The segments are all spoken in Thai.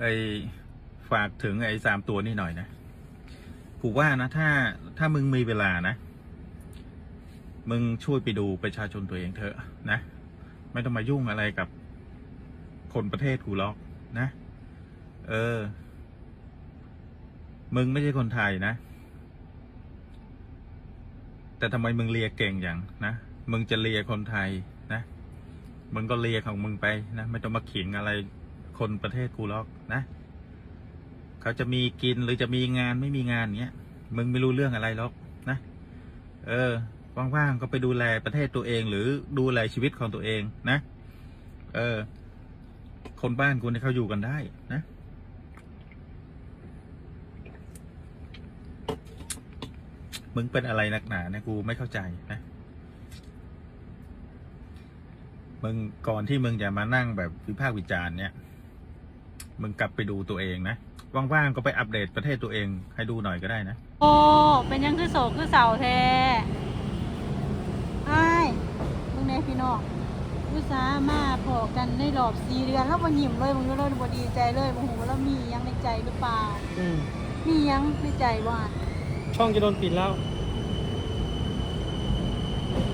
ไอฝากถึงไอ้สามตัวนี่หน่อยนะผูกว่านะถ้าถ้ามึงมีเวลานะ มึงช่วยไปดูประชาชนตัวเองเถอะนะ ไม่ต้องมายุ่งอะไรกับคนประเทศกูหรอกนะ เออ มึงไม่ใช่คนไทยนะ แต่ทำไมมึงเลียเก่งอย่างนะ มึงจะเลียคนไทยนะ มึงก็เลียของมึงไปนะ ไม่ต้องมาขิงอะไร คนประเทศกูหรอกนะ เขาจะมีกินหรือจะมีงานไม่มีงานเงี้ย มึงไม่รู้เรื่องอะไรหรอกนะ เออ ว่างๆก็ไปดูแลประเทศตัวเอง หรือดูแลชีวิตของตัวเองนะ เออ คนบ้านกูเนี่ยเขาอยู่กันได้นะมึงเป็นอะไรนักหนาเนี่ยกูไม่เข้าใจนะ มึงก่อนที่มึงจะมานั่งแบบวิพากษ์วิจารณ์เนี่ย มึงกลับไปดูตัวเองนะ ว่างๆก็ไปอัปเดตประเทศตัวเอง ให้ดูหน่อยก็ได้นะ โอ้ เป็นยังคือโศกคือเสาแท้ไอ้ายมึงแน่พี่น้องอุตส่าห์มาพอกันในรอบสี่เดือนแล้วบ่ยิ้มเลยมึงก็เลยบ่ดีใจเลยบ่ฮู้ว่าเรามีหยังในใจหรือเปล่า อืมมีหยังในใจบ่อะช่องจะโดนปิดแล้ว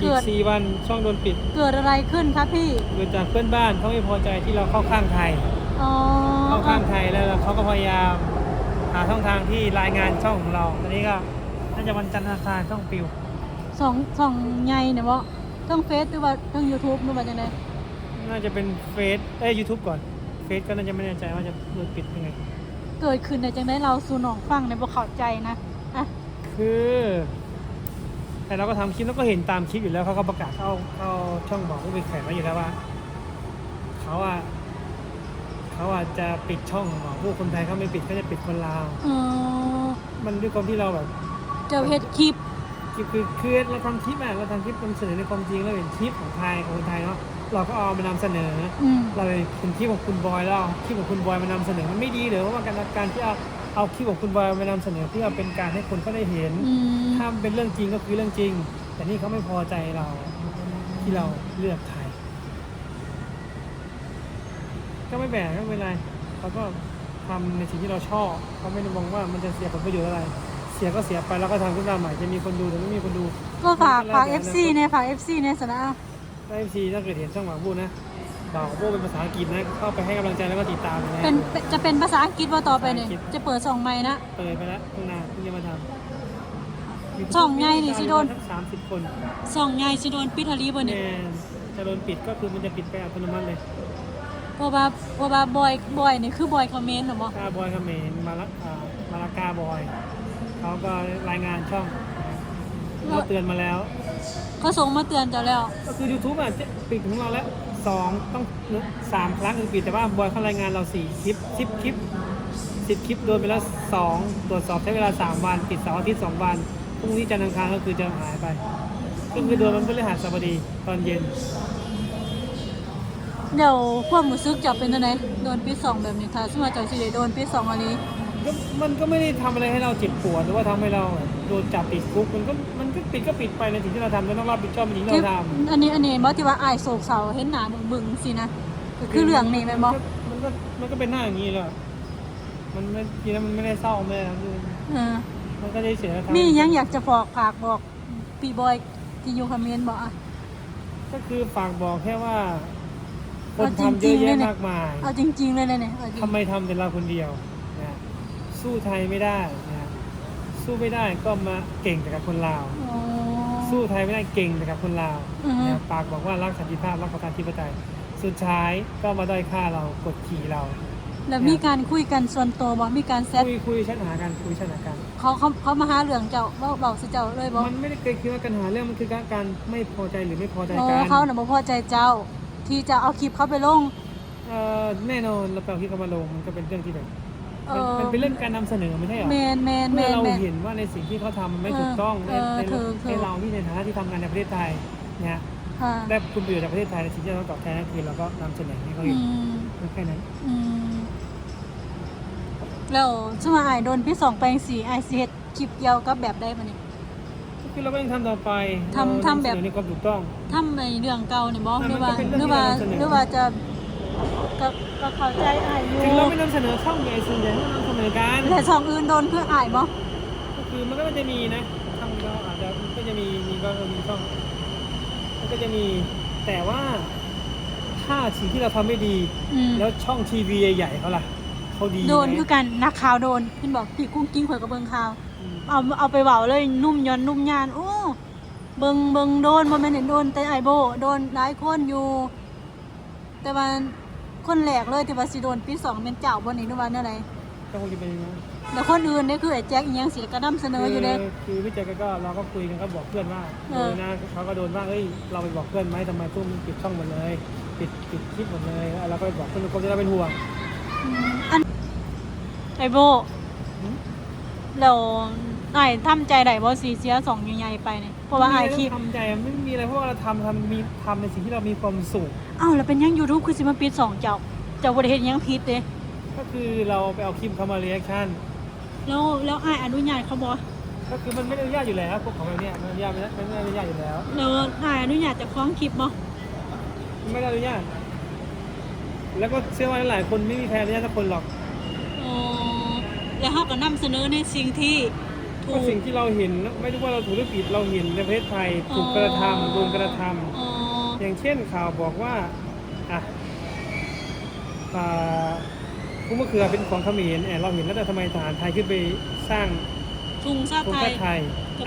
เกิอีกด สี่วันช่องโดนปิดเกิดอะไรขึ้นครับพี่ เกิดจากเพื่อนบ้านเขาไม่พอใจที่เราเข้าข้างไทย อ๋อ เข้าข้างไทยแล้วเขาก็พยายามหาช่องทางที่รายงานช่องของเราตอนนี้ก็น่าจะวันจันทร์อังคารช่องปิวสองสองใหญ่เนี่ยบ่ทั้งเฟซหรือว่าทั้ง YouTube หรือว่าจังได๋น่าจะเป็นเฟซเอ้ยยูทูบก่อนเฟซก็น่าจะไม่แน่ใจว่าจะโดนปิดยังไง เกิดขึ้นได้จังได๋เราสู่น้องฟังในยบ่เข้าใจนะอะคือ แต่เราก็ทำคลิปแล้วก็เห็นตามคลิปอยู่แล้วเขาก็ประกาศเข้าเข้าช่องบอกผู้เป็นแขกไว้อยู่แล้วว่าเขาอะ เขาอาจจะปิดช่องของพวกคนไทยเขาไม่ปิดก็จะปิดคนลาวเออมันด้วยความที่เราแบบเจอเฮ็ดคลิปคลิปคือคือเราทำคลิปอะเราทำคลิปนำเสนอในความจริงเราเห็นคลิปของไทยของคนไทยเนาะเราก็เอามานำเสนอ อืม เราเห็นคลิปของคุณบอยแล้วเอาคลิปของคุณบอยมานำเสนอมันไม่ดีเลยเพราะว่าการการที่เอาเอาคลิปของคุณบอยมานำเสนอเพื่อเป็นการให้คนเขาได้เห็น อืม ถ้ามันเป็นเรื่องจริงก็คือเรื่องจริง แต่นี่เขาไม่พอใจเราที่เราเลือกไทย ก็ไม่แบกก็ไม่เป็นไรเขาก็ทำในสิ่งที่เราชอบเขาไม่ได้มองว่ามันจะเสียผลประโยชน์อะไร เสียก็เสียไปแล้วก็ทำขึ้นมาใหม่จะมีคนดูหรือไม่มีคนดูก็ฝากฝากไม่เป็นไร FC เนี่ยฝาก FC เนี่ยสนะถ้าเอฟซีถ้าเกิดเห็นช่องหวังพูดนะบอกพูดเป็นภาษาอังกฤษนะเข้าไปให้กำลังใจแล้วก็ติดตามนะเป็นเป็นจะเป็นภาษาอังกฤษว่าต่อไปเนี่ยภาษาอังกฤษจะเปิดสองไม้นะเปิดไปแล้วตั้งนานเพิ่งจะมาทำช่องไงนี่สิโดนสักสามสิบคนสองไงสิโดนปิดฮารีบ่แน่เนี่ยจะโดนปิดก็คือมันจะปิดไปอัตโนมัติเลย เพราะว่าเพราะว่าบอยบอยนี่คือบอยคอมเมนต์เหรอบ่กาบอยเขมรมาละอ่ามาลากาบอย เขาก็รายงานช่องเราเตือนมาแล้ว เขาส่งมาเตือนเจ้าแล้ว ก็คือ YouTube อะจะปิดของเราแล้วสองต้องสามครั้งถึงปิดแต่ว่าบอยเขารายงานเราสี่คลิปสิบคลิปสิบคลิปโดนไปแล้วสองตรวจสอบใช้เวลาสามวันปิดเสาร์อาทิตย์สองวันพรุ่งนี้จันทร์อังคารก็คือจะหายไปก็คือโดนมันพฤหัสบดีตอนเย็น เดี๋ยวความรู้สึกจะเป็นจังไดโดนปิดสองแบบนี้ถ้าสมมุติว่าเจ้าสิได้โดนปิดสองอันนี้ก็มันก็ไม่ได้ทำอะไรให้เราเจ็บปวดหรือว่าทำให้เราโดนจับติดคุกมันก็มันก็ปิดก็ปิดไปในสิ่งที่เราทำเราต้องรับผิดชอบในสิ่งที่ที่เราทำอันนี้อันนี้บ่ที่ว่าอายโศกเศร้าเห็นหน้าบึงๆสินะก็คือเรื่องนี้แม่นบ่มันก็มันก็เป็นหน้าอย่างนี้แหละมันไม่จริงแล้วมันไม่ได้เศร้าไม่ได้อะไรเออ มันก็ได้เสียๆมีหยังอยากจะบอกฝากบอกพี่บอยที่อยู่คอมเมนต์บ่อะก็คือฝากบอกแค่ว่า คนเอาจริงทำๆเยอะเลยแยะเนี่ยมากมาย เอาจริง ๆ เลยเนี่ยเอาจริงทำไมทำแต่เราคนเดียวนะสู้ไทยไม่ได้นะสู้ไม่ได้ก็มาเก่งแต่กับคนลาวอ๋อสู้ไทยไม่ได้เก่งแต่กับคนลาวอือฮึ นะปากบอกว่ารักสันติภาพรักประชาธิปไตย สุดท้ายก็มาด้อยค่าเรากดขี่เรา แล้วมีการคุยกันส่วนตัวบ่มีการแซดคุยคุยแชทหากันคุยแชทหากัน เขาเขาเขามาหาเรื่องเจ้าเว้าเบาสิเจ้าเลยบ่มันไม่ได้เคยคิดว่าการหาเรื่องมันคือการการไม่พอใจหรือไม่พอใจโอ้กันเขาน่ะบ่พอใจเจ้า ที่จะเอาคลิปเขาไปลง เอ่อแน่นอนเราแปลที่เขามาลงมันก็เป็นเรื่องที่แบบเอมันอ มันเป็นเรื่องการนำเสนอไม่ใช่เหรอแมนแมนแมเมื่อนเราแมน เห็นว่าในสิ่งที่เขาทำมันไม่ถูกต้องในเออในถูกถูก ในเราที่ในฐานะที่ทำงานในประเทศไทยเนี่ยค่ะได้คุณประโยชน์จากประเทศไทยในสิ่งที่เราต้องตอบแทนนั่นคือเราก็นำเสนอให้เขาอืเห็นมแค่นั้น อืมแล้วสมมุติอายโดนพี่สองแปลงสีอายสิเฮ็ดคลิปเกี่ยวกับแบบใดบัดนี้ก็ คือเราก็ยังทำต่อไปทำทำแบบ เรานำเสนอในความถูกต้อง ทำในเรื่องเก่านี่บ่อะหรือว่ามันก็เป็นหรือว่าเรื่องที่เรานำเสนอหรือว่าจะก็ก็เข้าใจอายอยู่ถึงเราไม่นำเสนอช่องใหญ่ส่วนใหญ่เรานำเสนอกันแต่ช่องอื่นโดนเพื่ออายบ่ก็คือมันก็จะมีนะช่องเราอาจจะก็จะมีมีก็มีช่องมันก็จะมีแต่ว่าถ้าสิ่งที่เราทำไม่ดี อืมแล้วช่องทีวีใหญ่ๆเขาล่ะเขาดีโดนไหมคือกันนักข่าวโดนเพิ่นบอกพี่กุ้งกิ้งข่อยกับเบิ่งข่าวอืม เอาเอาไปเว้าเลยนุ่มย้อนนุ่มยานโอ้เบิงเบิงโดนบ่แม่นเห็นโดนแต่ไอโบโดนหลายคนอยู่ แต่ว่าคนแรกเลยที่ว่าสิโดนปีสองเป็นเจ้าบ่นี่หรือว่าแนวใดก็คงจะเป็นอย่างนั้นแล้วคนอื่นนี่คือไอ้แจ็คอีหยังสิก็นำเสนออยู่เด้ คือคือพี่แจ๊กก็เราก็คุยกันก็บอกเพื่อนว่าเอเออ อนะเขาก็โดนว่าเอ้ยเราไปบอกเพื่อนไหมทำไมพวกมึงปิดช่องหมดเลยปิดปิดคลิปหมดเลยแล้วเราก็ไปบอกเพื่อนทุกคนที่เราเป็นห่วงอืมอันไอโบ หืม แล้วไอ้ทำใจได้บ่สิเสียสองใหญ่ๆไปนี่เพราะว่าไอ้คลิปทำใจไม่มีอะไรเพราะว่าเราทำทำมีทำในสิ่งที่เรามีความสุขเอ้าแล้วเป็นหยัง YouTube คือสิมาปิดสองเจ้า เจ้าบ่ได้เฮ็ดหยังผิดเด้ก็คือเราไปเอาคลิปเขามาเรีแอคชั่น แล้วแล้วไอ้อนุญาตเขาบ่ก็คือมันไม่ได้อนุญาตอยู่แล้วพวกของแบบเนี้ยมันอนุญาตไม่ได้มันไม่ได้อนุญาตอยู่แล้ว แล้วไอ้อนุญาตจะฟ้องคลิปบ่มันไม่ได้อนุญาตแล้วก็เชื่อว่าหลายๆคนไม่มีใครอนุญาตสักคนหรอกอ๋อ แล้วเขาก็นำเสนอในสิ่งที่ถูก็ก สิ่งที่เราเห็นไม่รู้ว่าเราถูกหรือผิดเราเห็นในประเทศไทยถูกกระทำโดนกระทำอ๋ออย่างเช่นข่าวบอกว่าอะอ่าผู้มะเขือเป็นของเขมรแอบเราเห็นแล้วแต่ทำไมทหารไทยขึ้นไปสร้างทุงชาติโครงไทชาย ติไทย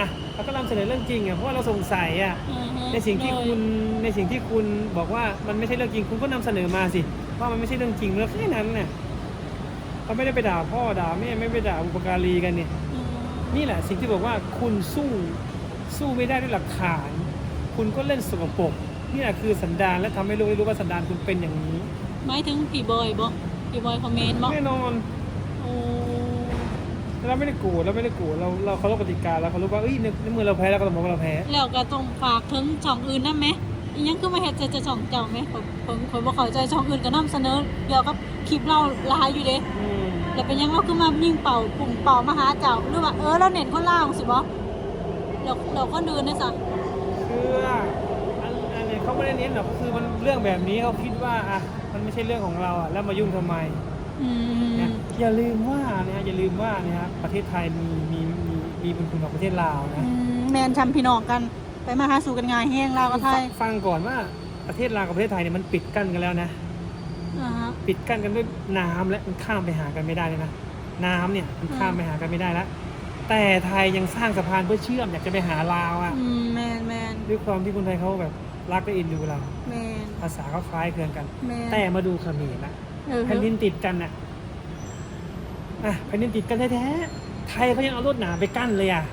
อะเราก็นำเสนอเรื่องจริงอะเพราะว่าเราสงสัยอะ อือฮึในสิ่งที่เลยคุณในสิ่งที่คุณบอกว่ามันไม่ใช่เรื่องจริงคุณก็นำเสนอมาสิว่ามันไม่ใช่เรื่องจริงแล้วแค่นั้นน่ะ เขาไม่ได้ไปด่าพ่อด่าแม่ไม่ไปด่าบุปการีกันเนี่ยอืมนี่แหละสิ่งที่บอกว่าคุณสู้สู้ไม่ได้ด้วยหลักฐาน คุณก็เล่นสกปรกนี่แหละคือสันดานและทำให้โลกได้รู้ว่าสันดานคุณเป็นอย่างนี้หมายถึงพี่บอยบ่พี่บอยคอมเมนต์บ่แน่นอนโอ้เราไม่ได้โกรธเราไม่ได้โกรธเราเราเคารพกติกาแล้วเคารพว่าเอ้ยในในเมื่อเราแพ้เราก็ต้องบอกว่าเราแพ้แล้วก็ต้องฝากถึงช่องอื่นนะไหมอีหยังคือมาเฮ็ดใจจะช่องเจ้าไหมผมผมผมบ่เข้าใจช่องอื่นก็นำเสนอเกี่ยวกับคลิปเราหลายอยู่เด้อืม แล้วเป็นหยังเราคือมายิงเป่าปุ่งเป่ามาหาเจ้าหรือว่าเออเราเน้นคนลาวสิบ่เราเราคนอื่นได้ซะคืออันอันนี้เขาไม่ได้เน้นหรอกคือมันเรื่องแบบนี้เขาคิดว่าอะมันไม่ใช่เรื่องของเราอะแล้วมายุ่งทำไมอืมเนี่ยอย่าลืมว่านะฮะอย่าลืมว่านะฮะประเทศไทยมีมีมีมีบุญคุณกับประเทศลาวนะ อืมแมนทำพี่น้องกันไปมาหาสู่กันง่ายแห้งลาวกับไทยฟังก่อนว่าประเทศลาวกับประเทศไทยเนี่ยมันปิดกั้นกันแล้วนะ อ่าฮะ ปิดกั้นกันด้วยน้ำและมันข้ามไปหากันไม่ได้เลยนะน้ำเนี่ยมันข้ามอืมไปหากันไม่ได้แล้วแต่ไทยยังสร้างสะพานเพื่อเชื่อมอยากจะไปหาลาวอะอืมแมนแมนด้วยความที่คนไทยเขาแบบรักและเอ็นดูเราแมนภาษาเขาคล้ายคลึงกันแมนแต่มาดูเขมรนะเออแผ่นดินติดกันน่ะอะแผ่นดินติดกันแท้ๆไทยเขายังเอารวดหนามไปกั้นเลยอะ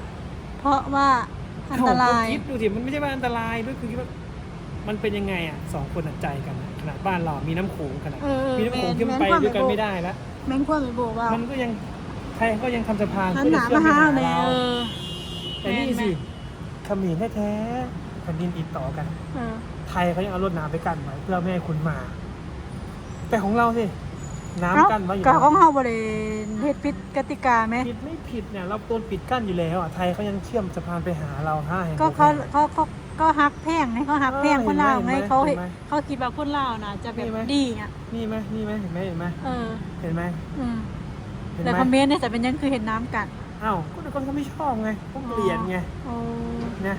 เพราะว่าอันตรายเขคิดดูสิมันไม่ใช่ว่าอันตรายด้วยคือคิดว่ามันเป็นยังไงอะสองคนอะใจกันนะ ขนาดบ้านเรามีน้ำโขงขนาด เออมีน้ำโขงที่มันแม่ไปนด้วยกันความไม่ได้แล้ว แม่นความไปบอกว่ามันก็ยังไทยก็ยังทำสะพานหันเพื่อหนาจะเชื่อมามไปหาหาเลยเราเออแต่นี่แม่นสิเขมรแท้ๆแผ่นดินติดต่อกัน เออไทยเขายังเอารวดหนามไปกั้นไว้เพื่อไม่ให้คุณมา แต่ของเราสิน้ำเอ้ากั้นไว้อยู่ก็แล้วของเฮาบ่ได้เฮ็ดผิดกติกาไหม ผิดไม่ผิดเนี่ยเราโดนปิดกั้นอยู่แล้วอะไทยเขายังเชื่อมสะพานไปหาเราห้าแห่งก็หกเขาแห่งเขาเขา ก็ฮักแพงให้เขาฮักแพงเออคนลาวเห็นไหมไงเขาเห็นไหมเขาคิดว่าคนลาวน่ะจะแบบนี่ไหมดีอะนี่ไหมนี่ไหมเห็นไหมเห็นไหมเออเห็นไหมอืมเห็นแต่ไหมคอมเมนต์เนี่ยแต่เป็นหยังคือเห็นน้ำกัดอ้าวก็คนเขาไม่ชอบไงพวกเกลียดไงโอ้นะ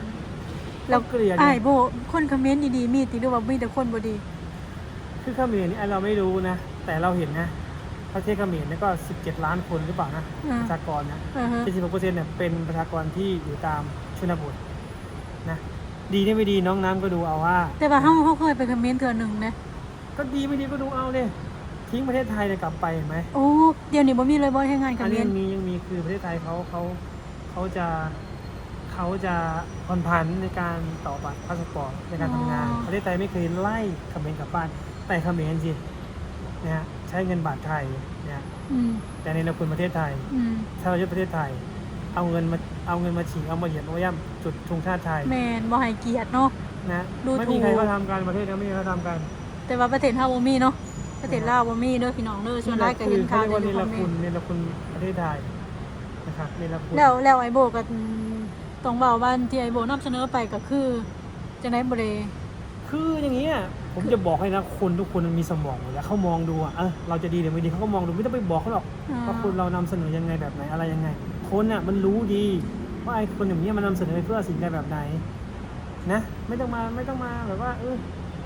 แล้วเกลียดไงอ้ายโบคนคอมเมนต์ดีๆมีติหรือว่ามีแต่คนบ่ดี คือเขมรนี่อันเราไม่รู้นะแต่เราเห็นนะประเทศเขมรนี่ก็ 17 ล้านคนหรือเปล่านะอ่าประชากรนะอือฮะ76เปอร์เซ็นต์เนี่ยเป็นประชากรที่อยู่ตามชนบทนะ ดีนี่ไม่ดีน้องน้ำก็ดูเอาว่า แต่ว่าเฮาเฮาเคยไปคอมเมนต์เทื่อหนึงนะก็ดีไม่ดีก็ดูเอาเลยทิ้งประเทศไทยเนี่ยกลับไปเห็นไหมโอ้เดี๋ยวนี้บ่มีเลยบ่ให้งานคออัมนเมนี้นยังต์มียังมีคือประเทศไทยเขาเขาเขาจะเขาจะผ่อนผันในการต่อบัตรพาสปอร์ตในการทำงาน ประเทศไทยไม่เคยไล่เขมรกลับบ้านแต่เขมรสินะฮะใช้เงินบาทไทยนะฮะอืมแต่ในนามคุณประเทศไทย อืมถ้าเรายึดประเทศไทย เอาเงินมาเอาเงินมาฉีกเอามาเหยียบเอามาย่ำจุดธงชาติไทยแม่นบ่ให้เกียรติเนาะ นะดูไม่ถูมีกใครเขาทำกันประเทศเขาไม่มีใครเขาทำกันแต่ว่าประเทศเฮาบ่มีเนาะประเทศลาวบ่มีเด้อพี่น้องเด้อส่วนหลายก็เห็นข่าวเขาในเรียกว่าคเนอมรเมคุณนต์เนรคุณประเทศไทยนะครับเนรคุณแล้วแล้วไอ้โบก็ต้องเว้าว่าที่ไอ้โบนำเสนอไปก็คือจังได๋บ่ได้คืออย่างนี้อะผมจะบอกให้นะคนทุกคนมันมีสมองอยู่แล้วเขามองดูอะเออเราจะดีหรือไม่ดีเขาก็มองดูไม่ต้องไปบอกเขาหรอก อ่าว่าคนเรานำเสนอยังไงแบบไหนอะไรยังไง คนอะมันรู้ดีว่าไอ้คนอย่างนี้ยมันนำเสนอเพื่อสิ่งใดแบบไหนนะ ไม่ต้องมาไม่ต้องมาแบบว่าเออ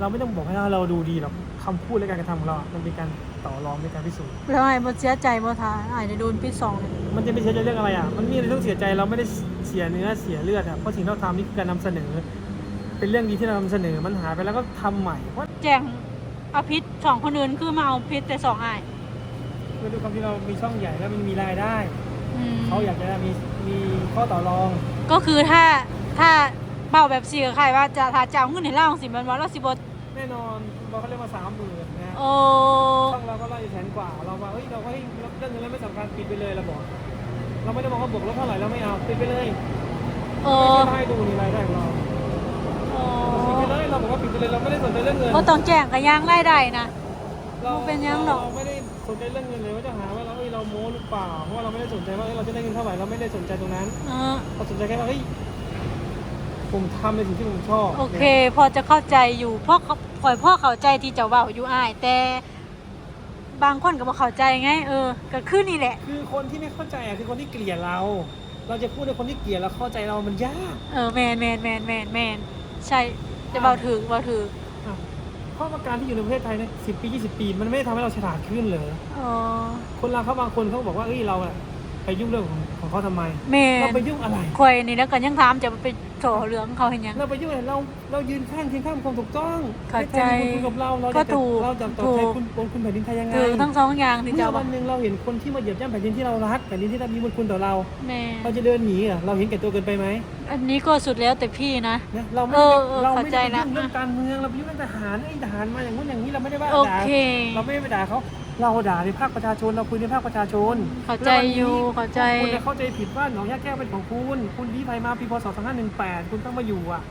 เราไม่ต้องบอกให้เราดูดีหรอกคำพูดและการกระทำของเราอะมันเป็นการต่อรองเป็นการพิสูจน์แล้วไอ้บ่เสียใจบ่ทาไอ้ได้โดนปิดสองเนี่ยมันจะไม่เสียใจเรื่องอะไรอะ มันมีอะไรต้องเสียใจเราไม่ได้เสียเนื้อเสียเลือดอะเพราะสิ่งที่เราทำนี่คือการนำเสนอ เป็นเรื่องดีที่เรานำเสนอมันหายไปแล้วก็ทำใหม่เพราะแจ้งเอาพิษสองคนอื่นคือมาเอาพิษแต่สองอ้ายด้วยความที่เรามีช่องใหญ่แล้วมันมีรายได้ อืมเขาอยากจะมีมีข้อต่อรองก็คือถ้าถ้าเป้าแบบสี่กับใครว่าจะถ้าจะเอาเงินให้เราสิมันว่าเราสิบ่แน่นอนเราเขาเรียกว่าสามหมื่นนะโอ้ช่องเราก็ไล่แสนกว่าเราว่าเฮ้ยเราก็ให้เรื่องเงินแล้วไม่สำคัญปิดไปเลยเราบอก เราไม่ได้มองว่าบวกลบเท่าไหร่เราไม่เอาปิดไปเลยโอ้ไม่ได้ให้ดูนี่รายได้ของเราโอ้ปิดไปเลยเราบอกว่าปิดไปเลยเราไม่ได้สนใจเรื่องเงินบ่ต้องแจ้งกับย่างรายได้นะ เราบ่เป็นหยังหรอกเราไม่ได้ สนใจเรื่องเงินเลยว่าจะหาว่าเราเอ้ยเราโม้หรือเปล่าเพราะว่าเราไม่ได้สนใจว่าเอ้ยเราจะได้เงินเท่าไหร่เราไม่ได้สนใจตรงนั้นเออเราสนใจแค่ว่าเฮ้ยผมทำในสิ่งที่ผมชอบโอเค พอจะเข้าใจอยู่พ่อเขาข่อยพ่อเข้าใจที่เจ้าเว้าอยู่อ้ายแต่บางคนก็บ่เข้าใจไง เออ ก็คือนี่แหละ คือคนที่ไม่เข้าใจอะคือคนที่เกลียดเรา เราจะพูดในคนที่เกลียดแล้วเข้าใจเรามันยาก เออแมนแมนแมนแมนแมนใช่จะเบาถือเบาถือ อะเพราะว่าการที่อยู่ในประเทศไทยเนี่ยสิปียี่สิบปี มันไม่ได้ทำให้เราฉลาดขึ้นเลย อ๋อ คนเราเขาบางคนเขาบอกว่าเอ้ยเราอะ ไปยุ่งเรื่องของของเขาทำไม แมเรานไปยุ่งอะไรข่อยนี่แล้วก็ยังถามจะไปโถเหลืองเขาเห็นยัง เราไปยุ่งอะไรเราเรายืนข้างเคียงข้างความถูกต้องเข้าใจประทศไทยมีบุญคุณกับเราเราก็จะถูกเราจะตอบแทนถูกคุณบนคุณแผ่นดินไทยยังไงถือทั้งสองอย่างที่เมื่เจ้าอบอกวันหนึ่งเราเห็นคนที่มาเหยียบย่ำแผ่นดินที่เรารักแผ่นดินที่มีบุญคุณต่อเรา แมนเราจะเดินหนีเหรอเราเห็นแก่ตัวเกินไปไหมอันนี้ก็สุดแล้วแต่พี่นะ นะเราไม่เอได้อเออเราเข้าไม่ใจได้ไปละ ยุ่งเรื่องการเมืองเราไปยุ่งเรื่องทหารไอ้ทหารมาอย่างนู้นอย่างนี้เราไม่ได้ว่าโอด่าเค เราไม่ได้ไปด่าเขา เราด่าในภาคประชาชนเราคุยในภาคประชาชนเข้าใจอยู่เข้าใจคุณเข้าใจผิดว่าหนองยาแก้วเป็นของคุณคุณลี้ภัยมาปีพศ2518 คุณต้องมาอยู่อะ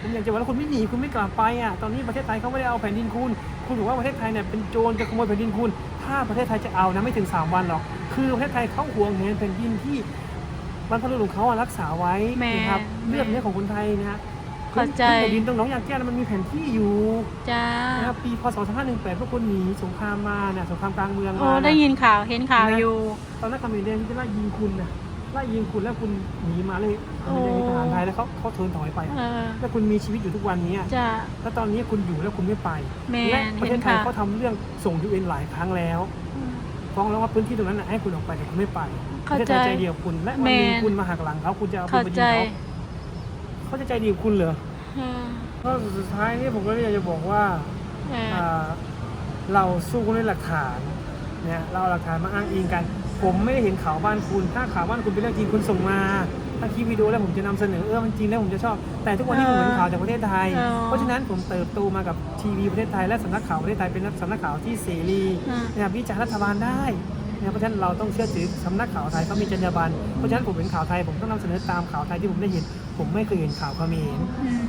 ผมอยากจะบอกว่าคุณไม่หนีคุณไม่กลับไปอะตอนนี้ประเทศไทยเขาไม่ได้เอาแผ่นดินคุณ คุณบอกว่าประเทศไทยเนี่ยเป็นโจรจะขโมยแผ่นดินคุณ ถ้าประเทศไทยจะเอานะไม่ถึง 3 วันหรอกคือประเทศไทยเขาหวงแหนแผ่นดินที่บรรพบุรุษของเขาอะรักษาไว้แม่นะครับแม่เลือดเนื้อของคนไทยนะฮะ เข้าใจ แผ่นดินตรงหนองยาแก้วมันมีแผนที่อยู่จ้านะครับปีพศ2518พวกคุณหนีสงครามมาเนี่ยสงครามกลางเมืองโอ้มาได้เนี่ยยินข่าวเห็นข่าวอยู่ ตอนนั้นคำเมนเดนที่จะไล่ยิงคุณนะไล่ยิงคุณแล้วคุณหนีมาเลยโอ้คำเมนเดนที่ทหารไทยแล้วเขาเขาเทินถอยไป เออแล้วคุณมีชีวิตอยู่ทุกวันนี้จ้าแล้วตอนนี้คุณอยู่แล้วคุณไม่ไปแมและนประเห็เทนศไทยข่าวเขาทำเรื่องส่งยูเอ็นหลายครั้งแล้วฟ้องแล้วว่าพื้นที่ตรงนั้นน่ะให้คุณออกไปแต่คุณไม่ไปปเข้าระเทศใจไทยใจเดียวคุณและวันหนึงแมน คุณมาหักหลังเขาคุณจะเอาปืเข้านไปยิใจงเขา เขาจะใจดีกับคุณเหรอเออก็สุดท้ายนี่ผมก็อยากจะบอกว่าเอออ่าเราสู้ด้วยหลักฐานเนี่ยเราเอาหลักฐานมาอ้างอิงกัน ผมไม่ได้เห็นข่าวบ้านคุณ ถ้าข่าวบ้านคุณเป็นเรื่องจริงคุณส่งมา ถ้าคลิปวิดีโอแล้วผมจะนำเสนอเออมันจริงแล้วผมจะชอบ แต่ทุกวันนี้ผมเห็นข่าวจากประเทศไทยอ๋อเพราะฉะนั้นผมเติบโตมากับทีวีประเทศไทยและสำนักข่าวประเทศไทยเป็นสำนักข่าวที่เสรี อืม นะครับวิจารณ์รัฐบาลได้นะครับเพราะฉะนั้นเราต้องเชื่อถือสำนักข่าวไทยเขามีจรรยาบรรณเพราะฉะนั้นผมเป็นข่าวไทยผมต้องนำเสนอตามข่าวไทยที่ผมได้เห็น ผมไม่เคยเห็นข่าวเขมรอืม